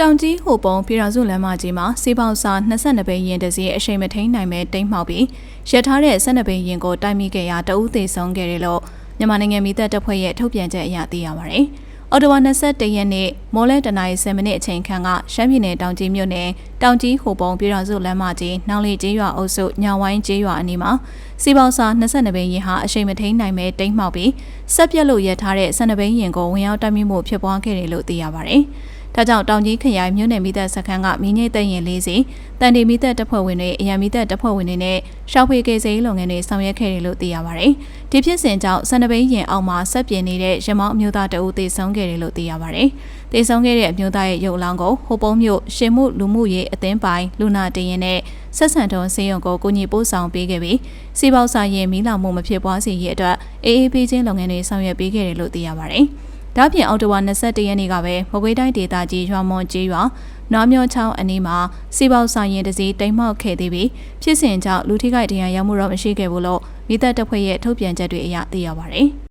တောင်ကြီးဟိုပုံပြည်တော်စုလမ်းမကြီးမှာစီပေါစာ22ဘိန်းရင်တစ်စီးအရှိန်မထိန်နိုင်မဲ့တိမ့်မှောက်ပြီးရထားတဲ့12ဘိန်းရင်ကိုတိုက်မိခဲ့ရာတအူးသေးဆုံးခဲ့တယ်လို့မြန်မာနိုင်ငံမိသက်တပ်ဖွဲ့ရဲ့ထုတ်ပြန်ချက်အရသိရပါတယ်။အော်တိုဝါ21ရက်နေ့မိုးလဲတနင်္လာ10မိနစ်အချိန်ခန့်ကရှမ်းပြည်နယ်တောင်ကြီးမြို့နယ်တောင်ကြီးဟိုပုံပြည်တော်စုလမ်းမကြီးနောင်လီကျေးရွာအုပ်စုညောင်ဝိုင်းကျေးရွာအနီးမှာစီပေါစာ22ဘိန်းရင်ဟာအရှိန်မထိန်နိုင်မဲ့တိမ့်မှောက်ပြီးဆက်ပြက်လို့ရထားတဲ့12ဘိန်းရင်ကိုဝင်ရောက်တိုက်မိမှုဖြစ်ပွားခဲ့တယ်လို့သိရပါတယ်။ ဒါကြောင့်တောင်ကြီးခရိုင်မြို့နယ်မိသက်စခန်းကမိငိတ်တဲ့ရင်လေးစီတန်တီမိသက်တပ်ဖွဲ့ဝင်တွေအရန်မိသက်တပ်ဖွဲ့ဝင်တွေနဲ့ရှောက်ဖွေကေစိလုပ်ငန်းတွေဆောင်ရွက်ခဲ့တယ်လို့သိရပါတယ်။ဒီဖြစ်စဉ်ကြောင့်စန္ဒပိန်ရင်အောက်မှာဆက်ပြင်းနေတဲ့ရမောင်းအမျိုးသားတအုပ်သေဆုံးခဲ့တယ်လို့သိရပါတယ်။သေဆုံးခဲ့တဲ့အမျိုးသားရဲ့ရုပ်အလောင်းကိုဟိုပုံးမြို့ရှင်မှုလူမှုရေးအသင်းပိုင်လူနာတင်ရင်နဲ့ဆက်ဆံတုံးစေယုံကိုကိုညီပို့ဆောင်ပေးခဲ့ပြီးစီပေါစာရင်မီးလောင်မှုမဖြစ်ပွားစေရေးအတွက်အေးအေးပေးခြင်းလုပ်ငန်းတွေဆောင်ရွက်ပေးခဲ့တယ်လို့သိရပါတယ်။ ဒါပြင်အော်တိုဝါ21ရက်နေ့ကပဲမကွေးတိုင်းဒေသကြီးရွာမွန်ကျေးရွာနွားမြောချောင်းအနီးမှာစီပေါဆိုင်ရင်တစည်းတိမ်မောက်ခဲ့သေးပြီးဖြစ်စဉ်ကြောင့်လူထိခိုက်ဒဏ်ရာရမှုတော့မရှိခဲ့ဘူးလို့မိသက်တပ်ဖွဲ့ရဲ့ထုတ်ပြန်ချက်တွေအရသိရပါဗျ။